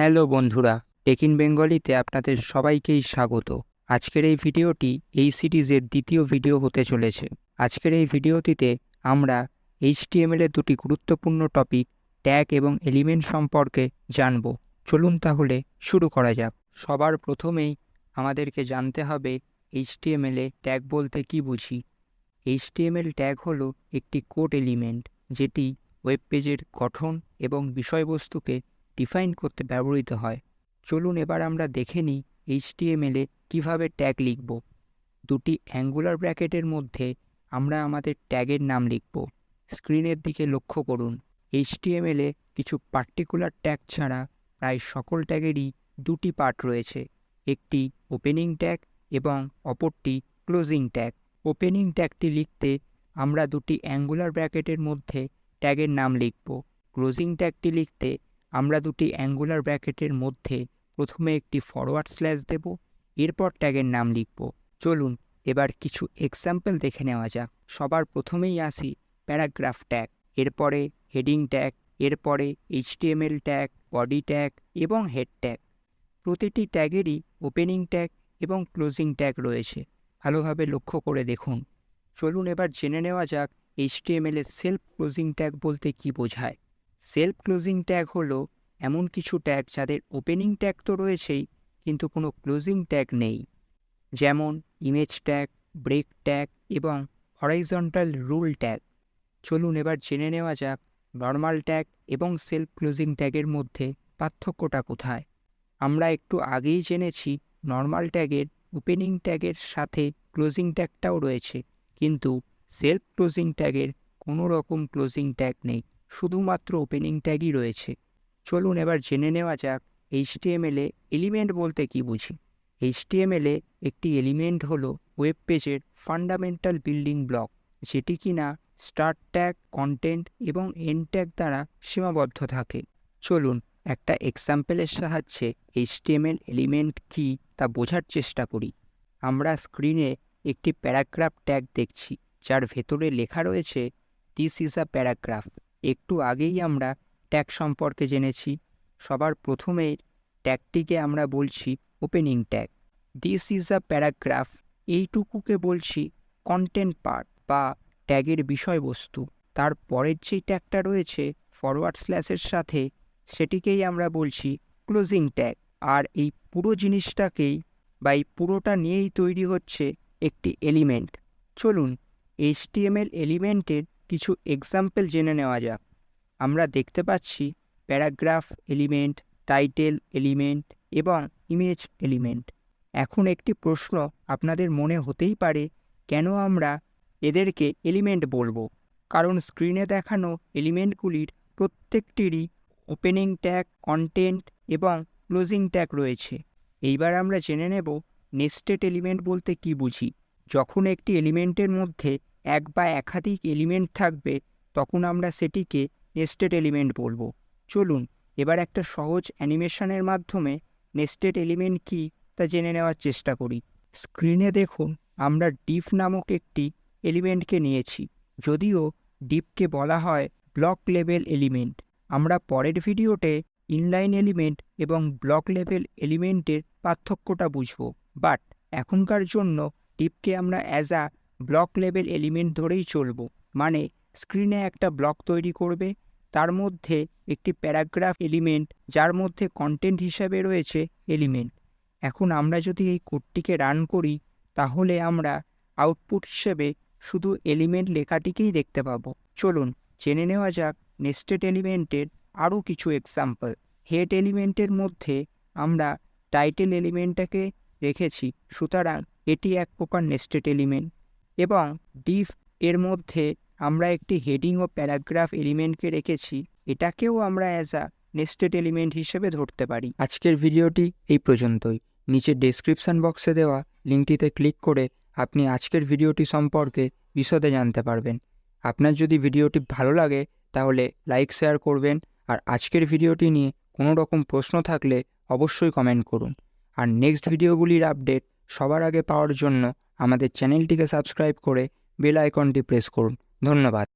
Hello বন্ধুরা taking বেঙ্গলিতে আপনাদের সবাইকেই স্বাগত। আজকের এই ভিডিওটি এই সিরিজের দ্বিতীয় ভিডিও হতে চলেছে। আজকের এই ভিডিওটিতে আমরা এইচটিএমএল এর দুটি গুরুত্বপূর্ণ টপিক ট্যাগ এবং এলিমেন্ট সম্পর্কে জানব। চলুন তাহলে শুরু করা যাক। সবার প্রথমেই আমাদেরকে জানতে হবে এইচটিএমএল এ ট্যাগ বলতে কি বুঝি? এইচটিএমএল ট্যাগ হলো একটি কোড এলিমেন্ট যেটি ওয়েব পেজের গঠন এবং বিষয়বস্তুকে ডিফাইন করতে ব্যবহৃত হয়। চলুন এবার আমরা দেখে নিই এইচটিএমএলে কীভাবে ট্যাগ লিখব। দুটি অ্যাঙ্গুলার ব্র্যাকেটের মধ্যে আমরা আমাদের ট্যাগের নাম লিখব। স্ক্রিনের দিকে লক্ষ্য করুন। এইচটিএমএলে কিছু পার্টিকুলার ট্যাগ ছাড়া প্রায় সকল ট্যাগেরই দুটি পার্ট রয়েছে। একটি ওপেনিং ট্যাগ এবং অপরটি ক্লোজিং ট্যাগ ওপেনিং ট্যাগটি লিখতে আমরা দুটি অ্যাঙ্গুলার ব্র্যাকেটের মধ্যে ট্যাগের নাম লিখব। ক্লোজিং ট্যাগটি লিখতে আমরা দুটি অ্যাঙ্গুলার ব্র্যাকেটের মধ্যে প্রথমে একটি ফরওয়ার্ড স্ল্যাশ দেব, এরপর ট্যাগের নাম লিখব। চলুন, এবার কিছু এক্সাম্পল দেখে নেওয়া যাক। সবার প্রথমেই আসি প্যারাগ্রাফ ট্যাগ এরপরে হেডিং ট্যাগ এরপরে এইচটিএমএল ট্যাগ বডি ট্যাগ এবং হেড ট্যাগ প্রতিটি ট্যাগেরই ওপেনিং ট্যাগ এবং ক্লোজিং ট্যাগ রয়েছে। ভালোভাবে লক্ষ্য করে দেখুন। চলুন এবার জেনে নেওয়া যাক এইচটিএমএল এর সেলফ ক্লোজিং ট্যাগ বলতে কী বোঝায়। সেলফ ক্লোজিং ট্যাগ হলো এমন কিছু ট্যাগ যাদের ওপেনিং ট্যাগ তো রয়েছেই, কিন্তু কোনো ক্লোজিং ট্যাগ নেই। যেমন ইমেজ ট্যাগ, ব্রেক ট্যাগ এবং হরাইজন্টাল রুল ট্যাগ। চলুন এবার জেনে নেওয়া যাক নর্মাল ট্যাগ এবং সেলফ ক্লোজিং ট্যাগের মধ্যে পার্থক্যটা কোথায়। আমরা একটু আগেই জেনেছি নর্মাল ট্যাগের, ওপেনিং ট্যাগের সাথে ক্লোজিং ট্যাগটাও রয়েছে, কিন্তু সেলফ ক্লোজিং ট্যাগের কোনো রকম ক্লোজিং ট্যাগ নেই। শুধুমাত্র ওপেনিং ট্যাগই রয়েছে। চলুন এবার জেনে নেওয়া যাক এইচটিএমএলে এলিমেন্ট বলতে কি বুঝি? এইচটিএমএলে একটি এলিমেন্ট হলো ওয়েব পেজের ফান্ডামেন্টাল বিল্ডিং ব্লক যেটি কিনা স্টার্ট ট্যাগ কন্টেন্ট এবং এন্ড ট্যাগ দ্বারা সীমাবদ্ধ থাকে। চলুন একটা এক্সাম্পলের সাহায্যে এইচটিএমএল এলিমেন্ট কী তা বোঝার চেষ্টা করি। আমরা স্ক্রিনে একটি প্যারাগ্রাফ ট্যাগ দেখছি, যার ভেতরে লেখা রয়েছে দিস ইজ আ প্যারাগ্রাফ একটু আগেই আমরা ট্যাগ সম্পর্কে জেনেছি। সবার প্রথমে ট্যাগটিকে আমরা বলছি opening tag. This is a paragraph এইটুকুকে বলছি কন্টেন্ট পার্ট বা ট্যাগের বিষয়বস্তু। তার পরের যে ট্যাগটা রয়েছে ফরওয়ার্ড স্ল্যাশের সাথে, সেটিকেই আমরা বলছি ক্লোজিং ট্যাগ আর এই পুরো জিনিসটাকেই বা এই পুরোটা নিয়েই তৈরি হচ্ছে একটি এলিমেন্ট চলুন এইচটিএমএল এলিমেন্টের কিছু এক্সাম্পল জেনে নেওয়া যাক। আমরা দেখতে পাচ্ছি প্যারাগ্রাফ এলিমেন্ট টাইটেল এলিমেন্ট এবং ইমেজ এলিমেন্ট এখন একটি প্রশ্ন আপনাদের মনে হতেই পারে, কেন আমরা এদেরকে এলিমেন্ট বলব? কারণ স্ক্রিনে দেখানো এলিমেন্টগুলির প্রত্যেকটিরই ওপেনিং ট্যাগ কন্টেন্ট এবং ক্লোজিং ট্যাগ রয়েছে। এইবার আমরা জেনে নেব নেস্টেড এলিমেন্ট বলতে কি বুঝি। যখন একটি এলিমেন্টের মধ্যে এক বা একাধিক এলিমেন্ট থাকবে, তখন আমরা সেটিকে নেস্টেড এলিমেন্ট বলব। চলুন, এবার একটা সহজ অ্যানিমেশনের মাধ্যমে নেস্টেড এলিমেন্ট কি তা জেনে নেওয়ার চেষ্টা করি। স্ক্রিনে দেখুন, আমরা ডিপ নামক একটি এলিমেন্টকে নিয়েছি। যদিও ডিপকে বলা হয় ব্লক লেভেল এলিমেন্ট আমরা পরের ভিডিওতে ইনলাইন এলিমেন্ট এবং ব্লক লেভেল এলিমেন্টের পার্থক্যটা বুঝব। বাট এখনকার জন্য ডিপকে আমরা as a block level element ধরেই চলব। মানে স্ক্রিনে একটা ব্লক তৈরি করবে, তার মধ্যে একটি প্যারাগ্রাফ এলিমেন্ট যার মধ্যে কন্টেন্ট হিসাবে রয়েছে এলিমেন্ট এখন আমরা যদি এই কোডটিকে রান করি, তাহলে আমরা আউটপুট হিসেবে শুধু এলিমেন্ট লেখাটিকেই দেখতে পাবো। চলুন, জেনে নেওয়া যাক নেস্টেড এলিমেন্টের আরও কিছু এক্সাম্পল হেড এলিমেন্টের মধ্যে আমরা টাইটেল এলিমেন্টটাকে রেখেছি, সুতরাং এটি এক প্রকার নেস্টেড এলিমেন্ট এবং ডিফ এর মধ্যে আমরা একটি হেডিং ও প্যারাগ্রাফ এলিমেন্টকে রেখেছি, এটাকেও আমরা অ্যাজ আ নেস্টেড এলিমেন্ট হিসেবে ধরতে পারি। আজকের ভিডিওটি এই পর্যন্তই। নিচে ডেসক্রিপশন বক্সে দেওয়া লিঙ্কটিতে ক্লিক করে আপনি আজকের ভিডিওটি সম্পর্কে বিশদে জানতে পারবেন। আপনার যদি ভিডিওটি ভালো লাগে, তাহলে লাইক শেয়ার করবেন আর আজকের ভিডিওটি নিয়ে কোনো রকম প্রশ্ন থাকলে অবশ্যই কমেন্ট করুন। আর নেক্সট ভিডিওগুলির আপডেট সবার আগে পাওয়ার জন্য আমাদের চ্যানেলটিকে সাবস্ক্রাইব করে বেল আইকনটি প্রেস করুন। ধন্যবাদ।